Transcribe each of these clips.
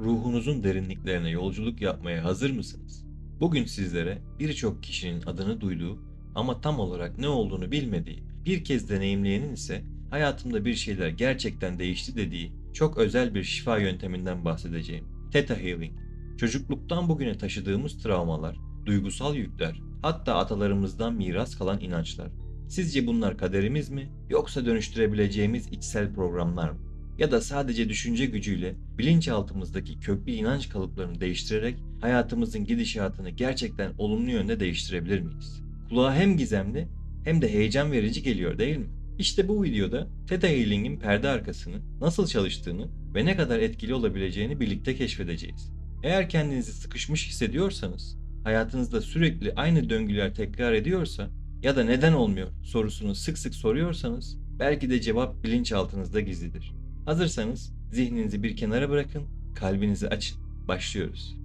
ruhunuzun derinliklerine yolculuk yapmaya hazır mısınız? Bugün sizlere birçok kişinin adını duyduğu ama tam olarak ne olduğunu bilmediği, bir kez deneyimleyenin ise hayatımda bir şeyler gerçekten değişti dediği çok özel bir şifa yönteminden bahsedeceğim. Theta Healing. Çocukluktan bugüne taşıdığımız travmalar, duygusal yükler, hatta atalarımızdan miras kalan inançlar. Sizce bunlar kaderimiz mi yoksa dönüştürebileceğimiz içsel programlar mı? Ya da sadece düşünce gücüyle bilinçaltımızdaki köklü inanç kalıplarını değiştirerek hayatımızın gidişatını gerçekten olumlu yönde değiştirebilir miyiz? Kulağa hem gizemli hem de heyecan verici geliyor değil mi? İşte bu videoda Theta Healing'in perde arkasını, nasıl çalıştığını ve ne kadar etkili olabileceğini birlikte keşfedeceğiz. Eğer kendinizi sıkışmış hissediyorsanız, hayatınızda sürekli aynı döngüler tekrar ediyorsa ya da neden olmuyor sorusunu sık sık soruyorsanız belki de cevap bilinçaltınızda gizlidir. Hazırsanız zihninizi bir kenara bırakın, kalbinizi açın. Başlıyoruz.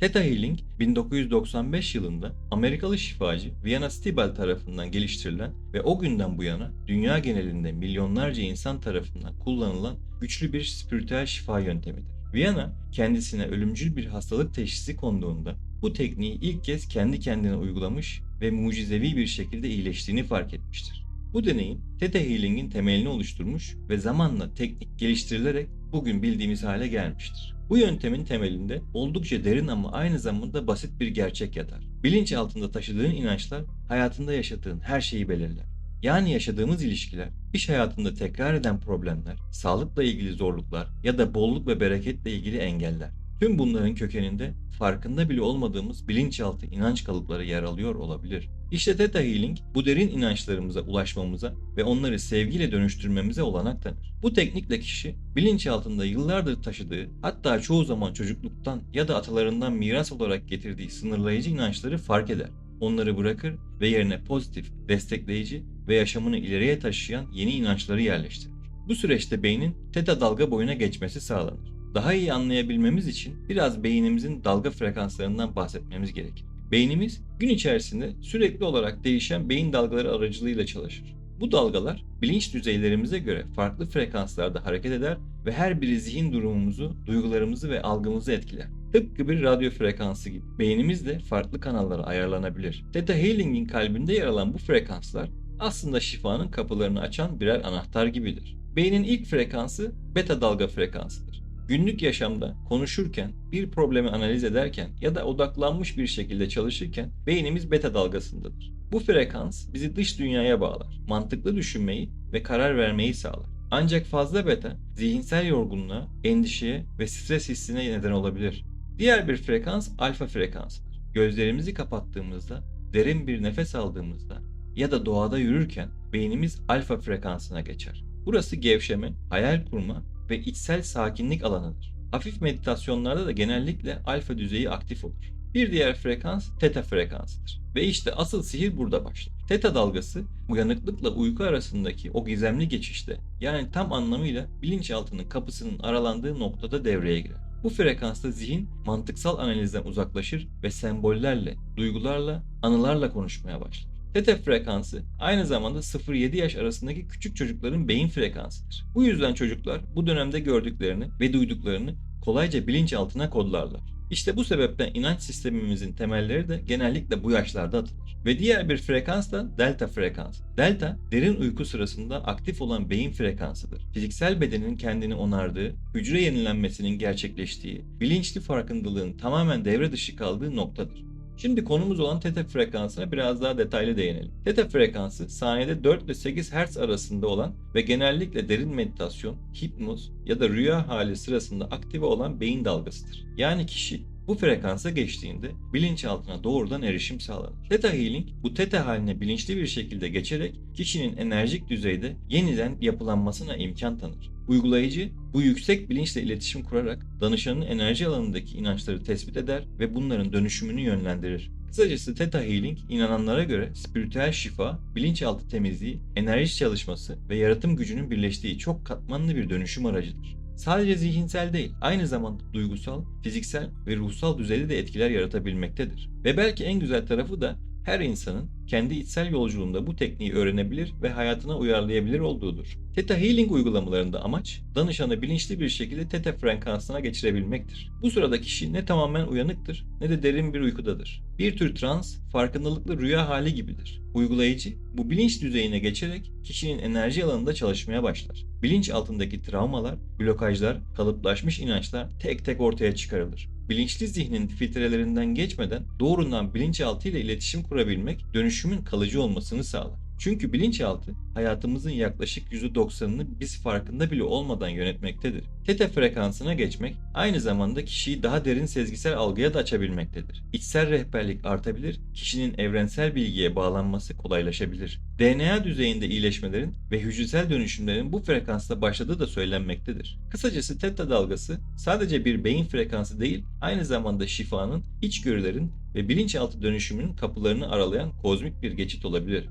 Theta Healing 1995 yılında Amerikalı şifacı Viana Stibal tarafından geliştirilen ve o günden bu yana dünya genelinde milyonlarca insan tarafından kullanılan güçlü bir spiritüel şifa yöntemidir. Viana kendisine ölümcül bir hastalık teşhisi konduğunda bu tekniği ilk kez kendi kendine uygulamış ve mucizevi bir şekilde iyileştiğini fark etmiştir. Bu deneyim Theta Healing'in temelini oluşturmuş ve zamanla teknik geliştirilerek bugün bildiğimiz hale gelmiştir. Bu yöntemin temelinde oldukça derin ama aynı zamanda basit bir gerçek yatar. Bilinç altında taşıdığın inançlar hayatında yaşadığın her şeyi belirler. Yani yaşadığımız ilişkiler, iş hayatında tekrar eden problemler, sağlıkla ilgili zorluklar ya da bolluk ve bereketle ilgili engeller. Tüm bunların kökeninde farkında bile olmadığımız bilinçaltı inanç kalıpları yer alıyor olabilir. İşte Theta Healing bu derin inançlarımıza ulaşmamıza ve onları sevgiyle dönüştürmemize olanak tanır. Bu teknikle kişi bilinçaltında yıllardır taşıdığı hatta çoğu zaman çocukluktan ya da atalarından miras olarak getirdiği sınırlayıcı inançları fark eder. Onları bırakır ve yerine pozitif, destekleyici ve yaşamını ileriye taşıyan yeni inançları yerleştirir. Bu süreçte beynin teta dalga boyuna geçmesi sağlanır. Daha iyi anlayabilmemiz için biraz beynimizin dalga frekanslarından bahsetmemiz gerekir. Beynimiz gün içerisinde sürekli olarak değişen beyin dalgaları aracılığıyla çalışır. Bu dalgalar bilinç düzeylerimize göre farklı frekanslarda hareket eder ve her biri zihin durumumuzu, duygularımızı ve algımızı etkiler. Tıpkı bir radyo frekansı gibi. Beynimiz de farklı kanallara ayarlanabilir. Theta Healing'in kalbinde yer alan bu frekanslar aslında şifanın kapılarını açan birer anahtar gibidir. Beynin ilk frekansı beta dalga frekansıdır. Günlük yaşamda konuşurken, bir problemi analiz ederken ya da odaklanmış bir şekilde çalışırken beynimiz beta dalgasındadır. Bu frekans bizi dış dünyaya bağlar, mantıklı düşünmeyi ve karar vermeyi sağlar. Ancak fazla beta zihinsel yorgunluğa, endişeye ve stres hissine neden olabilir. Diğer bir frekans alfa frekansıdır. Gözlerimizi kapattığımızda, derin bir nefes aldığımızda ya da doğada yürürken beynimiz alfa frekansına geçer. Burası gevşeme, hayal kurma ve içsel sakinlik alanıdır. Hafif meditasyonlarda da genellikle alfa düzeyi aktif olur. Bir diğer frekans teta frekansıdır. Ve işte asıl sihir burada başlar. Teta dalgası uyanıklıkla uyku arasındaki o gizemli geçişte yani tam anlamıyla bilinçaltının kapısının aralandığı noktada devreye girer. Bu frekansta zihin mantıksal analizden uzaklaşır ve sembollerle, duygularla, anılarla konuşmaya başlar. Teta frekansı aynı zamanda 0-7 yaş arasındaki küçük çocukların beyin frekansıdır. Bu yüzden çocuklar bu dönemde gördüklerini ve duyduklarını kolayca bilinçaltına kodlarlar. İşte bu sebepten inanç sistemimizin temelleri de genellikle bu yaşlarda atılır. Ve diğer bir frekans da delta frekansı. Delta, derin uyku sırasında aktif olan beyin frekansıdır. Fiziksel bedenin kendini onardığı, hücre yenilenmesinin gerçekleştiği, bilinçli farkındalığın tamamen devre dışı kaldığı noktadır. Şimdi konumuz olan teta frekansına biraz daha detaylı değinelim. Teta frekansı saniyede 4 ile 8 Hz arasında olan ve genellikle derin meditasyon, hipnoz ya da rüya hali sırasında aktive olan beyin dalgasıdır. Yani kişi bu frekansa geçtiğinde bilinçaltına doğrudan erişim sağlanır. Theta Healing bu teta haline bilinçli bir şekilde geçerek kişinin enerjik düzeyde yeniden yapılanmasına imkan tanır. Uygulayıcı bu yüksek bilinçle iletişim kurarak danışanın enerji alanındaki inançları tespit eder ve bunların dönüşümünü yönlendirir. Kısacası Theta Healing inananlara göre spiritüel şifa, bilinçaltı temizliği, enerji çalışması ve yaratım gücünün birleştiği çok katmanlı bir dönüşüm aracıdır. Sadece zihinsel değil, aynı zamanda duygusal, fiziksel ve ruhsal düzeyde de etkiler yaratabilmektedir. Ve belki en güzel tarafı da her insanın kendi içsel yolculuğunda bu tekniği öğrenebilir ve hayatına uyarlayabilir olduğudur. Theta Healing uygulamalarında amaç danışanı bilinçli bir şekilde Theta frekansına geçirebilmektir. Bu sırada kişi ne tamamen uyanıktır ne de derin bir uykudadır. Bir tür trans, farkındalıklı rüya hali gibidir. Uygulayıcı bu bilinç düzeyine geçerek kişinin enerji alanında çalışmaya başlar. Bilinç altındaki travmalar, blokajlar, kalıplaşmış inançlar tek tek ortaya çıkarılır bilinçli zihnin filtrelerinden geçmeden doğrudan bilinçaltı ile iletişim kurabilmek dönüşümün kalıcı olmasını sağlar. Çünkü bilinçaltı hayatımızın yaklaşık %90'ını biz farkında bile olmadan yönetmektedir. Teta frekansına geçmek aynı zamanda kişiyi daha derin sezgisel algıya da açabilmektedir. İçsel rehberlik artabilir, kişinin evrensel bilgiye bağlanması kolaylaşabilir. DNA düzeyinde iyileşmelerin ve hücresel dönüşümlerin bu frekansta başladığı da söylenmektedir. Kısacası teta dalgası sadece bir beyin frekansı değil, aynı zamanda şifanın, içgörülerin ve bilinçaltı dönüşümünün kapılarını aralayan kozmik bir geçit olabilir.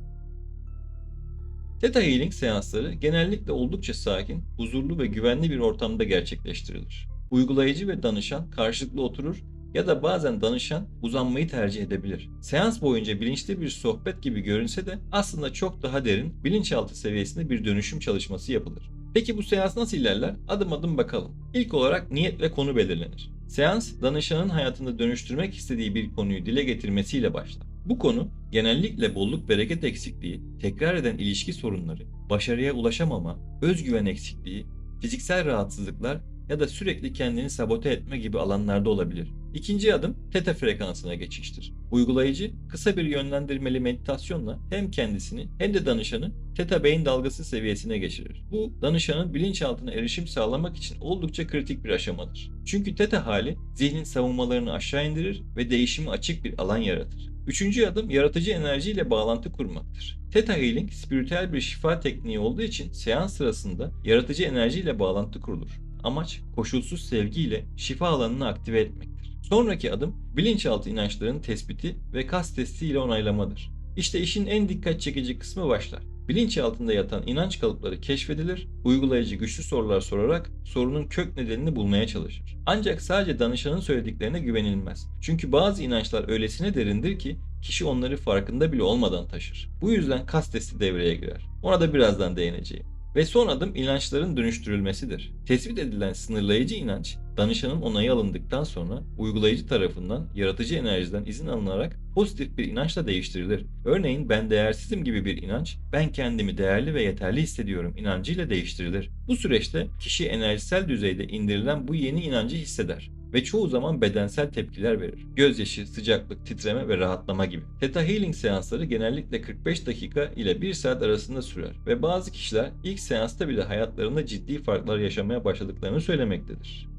Theta Healing seansları genellikle oldukça sakin, huzurlu ve güvenli bir ortamda gerçekleştirilir. Uygulayıcı ve danışan karşılıklı oturur ya da bazen danışan uzanmayı tercih edebilir. Seans boyunca bilinçli bir sohbet gibi görünse de aslında çok daha derin, bilinçaltı seviyesinde bir dönüşüm çalışması yapılır. Peki bu seans nasıl ilerler? Adım adım bakalım. İlk olarak niyet ve konu belirlenir. Seans, danışanın hayatında dönüştürmek istediği bir konuyu dile getirmesiyle başlar. Bu konu genellikle bolluk bereket eksikliği, tekrar eden ilişki sorunları, başarıya ulaşamama, özgüven eksikliği, fiziksel rahatsızlıklar ya da sürekli kendini sabote etme gibi alanlarda olabilir. İkinci adım teta frekansına geçiştir. Uygulayıcı kısa bir yönlendirmeli meditasyonla hem kendisini hem de danışanı teta beyin dalgası seviyesine geçirir. Bu danışanın bilinçaltına erişim sağlamak için oldukça kritik bir aşamadır. Çünkü teta hali zihnin savunmalarını aşağı indirir ve değişimi açık bir alan yaratır. Üçüncü adım yaratıcı enerjiyle bağlantı kurmaktır. Theta Healing spiritüel bir şifa tekniği olduğu için seans sırasında yaratıcı enerjiyle bağlantı kurulur. Amaç koşulsuz sevgiyle şifa alanını aktive etmektir. Sonraki adım bilinçaltı inançların tespiti ve kas testi ile onaylamadır. İşte işin en dikkat çekici kısmı başlar. Bilinçaltında yatan inanç kalıpları keşfedilir, uygulayıcı güçlü sorular sorarak sorunun kök nedenini bulmaya çalışır. Ancak sadece danışanın söylediklerine güvenilmez. Çünkü bazı inançlar öylesine derindir ki kişi onları farkında bile olmadan taşır. Bu yüzden kas testi devreye girer. Ona da birazdan değineceğim. Ve son adım inançların dönüştürülmesidir. Tespit edilen sınırlayıcı inanç, danışanın onayı alındıktan sonra uygulayıcı tarafından yaratıcı enerjiden izin alınarak pozitif bir inançla değiştirilir. Örneğin ben değersizim gibi bir inanç, ben kendimi değerli ve yeterli hissediyorum inancıyla değiştirilir. Bu süreçte kişi enerjisel düzeyde indirilen bu yeni inancı hisseder ve çoğu zaman bedensel tepkiler verir. Gözyaşı, sıcaklık, titreme ve rahatlama gibi. Theta Healing seansları genellikle 45 dakika ile 1 saat arasında sürer ve bazı kişiler ilk seansta bile hayatlarında ciddi farklar yaşamaya başladıklarını söylemektedir.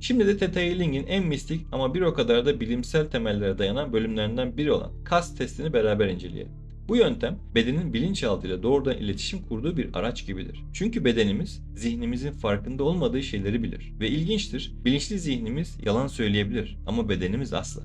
Şimdi de Theta Healing'in en mistik ama bir o kadar da bilimsel temellere dayanan bölümlerinden biri olan kas testini beraber inceleyelim. Bu yöntem bedenin bilinçaltıyla doğrudan iletişim kurduğu bir araç gibidir. Çünkü bedenimiz zihnimizin farkında olmadığı şeyleri bilir. Ve ilginçtir, bilinçli zihnimiz yalan söyleyebilir ama bedenimiz asla.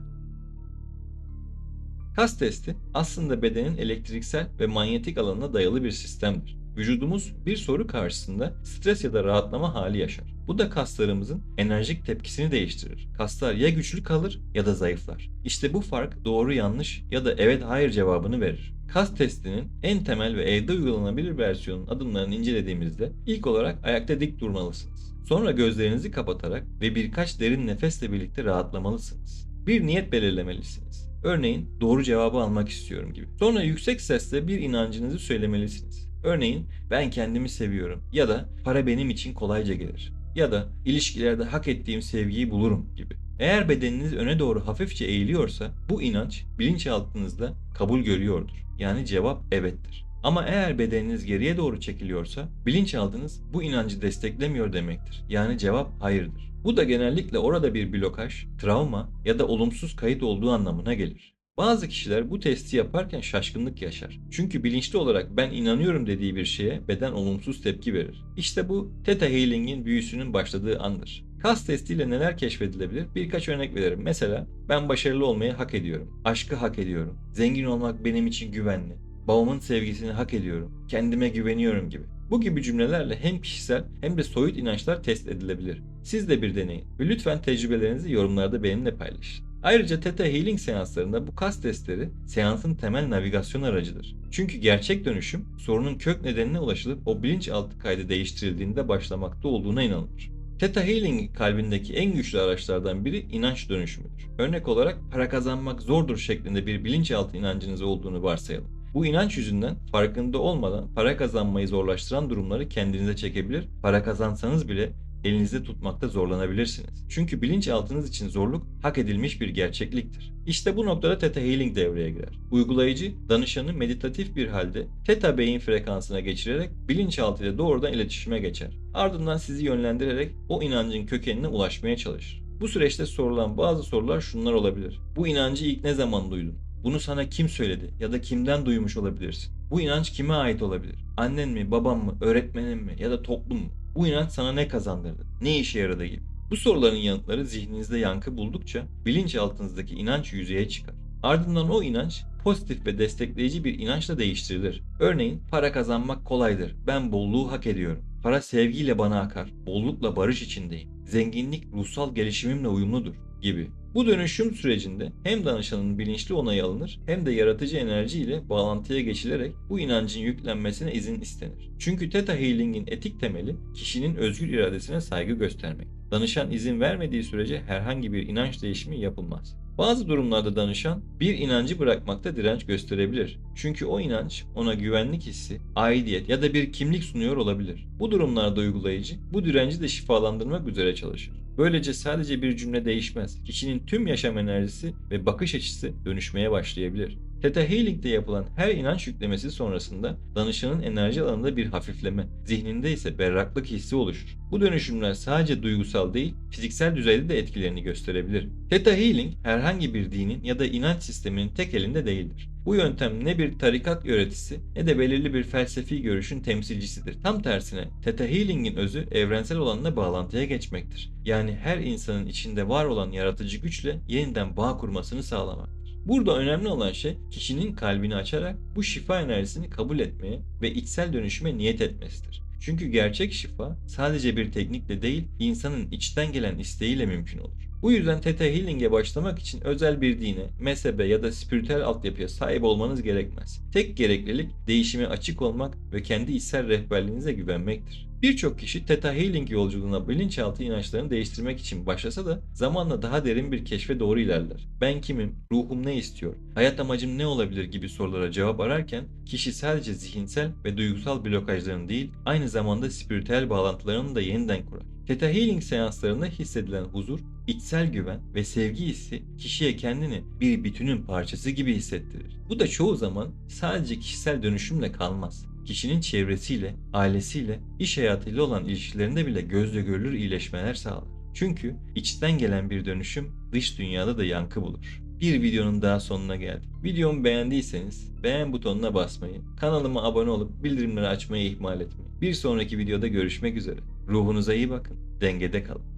Kas testi aslında bedenin elektriksel ve manyetik alanına dayalı bir sistemdir. Vücudumuz bir soru karşısında stres ya da rahatlama hali yaşar. Bu da kaslarımızın enerjik tepkisini değiştirir. Kaslar ya güçlü kalır ya da zayıflar. İşte bu fark doğru yanlış ya da evet hayır cevabını verir. Kas testinin en temel ve evde uygulanabilir versiyonun adımlarını incelediğimizde ilk olarak ayakta dik durmalısınız. Sonra gözlerinizi kapatarak ve birkaç derin nefesle birlikte rahatlamalısınız. Bir niyet belirlemelisiniz. Örneğin doğru cevabı almak istiyorum gibi. Sonra yüksek sesle bir inancınızı söylemelisiniz. Örneğin ben kendimi seviyorum ya da para benim için kolayca gelir ya da ilişkilerde hak ettiğim sevgiyi bulurum gibi. Eğer bedeniniz öne doğru hafifçe eğiliyorsa bu inanç bilinçaltınızda kabul görüyordur. Yani cevap evettir. Ama eğer bedeniniz geriye doğru çekiliyorsa bilinçaltınız bu inancı desteklemiyor demektir. Yani cevap hayırdır. Bu da genellikle orada bir blokaj, travma ya da olumsuz kayıt olduğu anlamına gelir. Bazı kişiler bu testi yaparken şaşkınlık yaşar. Çünkü bilinçli olarak ben inanıyorum dediği bir şeye beden olumsuz tepki verir. İşte bu Theta Healing'in büyüsünün başladığı andır. Kas testiyle neler keşfedilebilir? Birkaç örnek veririm. Mesela ben başarılı olmayı hak ediyorum. Aşkı hak ediyorum. Zengin olmak benim için güvenli. Babamın sevgisini hak ediyorum. Kendime güveniyorum gibi. Bu gibi cümlelerle hem kişisel hem de soyut inançlar test edilebilir. Siz de bir deneyin ve lütfen tecrübelerinizi yorumlarda benimle paylaşın. Ayrıca Theta Healing seanslarında bu kas testleri seansın temel navigasyon aracıdır. Çünkü gerçek dönüşüm sorunun kök nedenine ulaşılıp o bilinçaltı kaydı değiştirildiğinde başlamakta olduğuna inanılır. Theta Healing kalbindeki en güçlü araçlardan biri inanç dönüşümüdür. Örnek olarak para kazanmak zordur şeklinde bir bilinçaltı inancınız olduğunu varsayalım. Bu inanç yüzünden farkında olmadan para kazanmayı zorlaştıran durumları kendinize çekebilir, para kazansanız bile elinizde tutmakta zorlanabilirsiniz. Çünkü bilinçaltınız için zorluk hak edilmiş bir gerçekliktir. İşte bu noktada Theta Healing devreye girer. Uygulayıcı, danışanı meditatif bir halde Theta beyin frekansına geçirerek bilinçaltı ile doğrudan iletişime geçer. Ardından sizi yönlendirerek o inancın kökenine ulaşmaya çalışır. Bu süreçte sorulan bazı sorular şunlar olabilir. Bu inancı ilk ne zaman duydun? Bunu sana kim söyledi ya da kimden duymuş olabilirsin? Bu inanç kime ait olabilir? Annen mi, baban mı, öğretmenin mi ya da toplum mu? Bu inanç sana ne kazandırdı? Ne işe yaradı gibi. Bu soruların yanıtları zihninizde yankı buldukça bilinçaltınızdaki inanç yüzeye çıkar. Ardından o inanç pozitif ve destekleyici bir inançla değiştirilir. Örneğin para kazanmak kolaydır. Ben bolluğu hak ediyorum. Para sevgiyle bana akar. Bollukla barış içindeyim. Zenginlik ruhsal gelişimimle uyumludur gibi. Bu dönüşüm sürecinde hem danışanın bilinçli onayı alınır hem de yaratıcı enerji ile bağlantıya geçilerek bu inancın yüklenmesine izin istenir. Çünkü Theta Healing'in etik temeli kişinin özgür iradesine saygı göstermek. Danışan izin vermediği sürece herhangi bir inanç değişimi yapılmaz. Bazı durumlarda danışan bir inancı bırakmakta direnç gösterebilir. Çünkü o inanç ona güvenlik hissi, aidiyet ya da bir kimlik sunuyor olabilir. Bu durumlarda uygulayıcı bu direnci de şifalandırmak üzere çalışır. Böylece sadece bir cümle değişmez. Kişinin tüm yaşam enerjisi ve bakış açısı dönüşmeye başlayabilir. Theta Healing'de yapılan her inanç yüklemesi sonrasında danışanın enerji alanında bir hafifleme, zihninde ise berraklık hissi oluşur. Bu dönüşümler sadece duygusal değil, fiziksel düzeyde de etkilerini gösterebilir. Theta Healing herhangi bir dinin ya da inanç sisteminin tek elinde değildir. Bu yöntem ne bir tarikat öğretisi ne de belirli bir felsefi görüşün temsilcisidir. Tam tersine Theta Healing'in özü evrensel olanla bağlantıya geçmektir. Yani her insanın içinde var olan yaratıcı güçle yeniden bağ kurmasını sağlamak. Burada önemli olan şey kişinin kalbini açarak bu şifa enerjisini kabul etmeye ve içsel dönüşüme niyet etmesidir. Çünkü gerçek şifa sadece bir teknikle değil, insanın içten gelen isteğiyle mümkün olur. Bu yüzden Theta Healing'e başlamak için özel bir dine, mezhebe ya da spiritüel altyapıya sahip olmanız gerekmez. Tek gereklilik değişime açık olmak ve kendi içsel rehberliğinize güvenmektir. Birçok kişi Theta Healing yolculuğuna bilinçaltı inançlarını değiştirmek için başlasa da zamanla daha derin bir keşfe doğru ilerler. Ben kimim? Ruhum ne istiyor? Hayat amacım ne olabilir gibi sorulara cevap ararken kişi sadece zihinsel ve duygusal blokajlarını değil aynı zamanda spiritüel bağlantılarını da yeniden kurar. Theta Healing seanslarında hissedilen huzur, içsel güven ve sevgi hissi kişiye kendini bir bütünün parçası gibi hissettirir. Bu da çoğu zaman sadece kişisel dönüşümle kalmaz kişinin çevresiyle, ailesiyle, iş hayatıyla olan ilişkilerinde bile gözle görülür iyileşmeler sağlar. Çünkü içten gelen bir dönüşüm dış dünyada da yankı bulur. Bir videonun daha sonuna geldik. Videomu beğendiyseniz beğen butonuna basmayı, kanalıma abone olup bildirimleri açmayı ihmal etmeyin. Bir sonraki videoda görüşmek üzere. Ruhunuza iyi bakın, dengede kalın.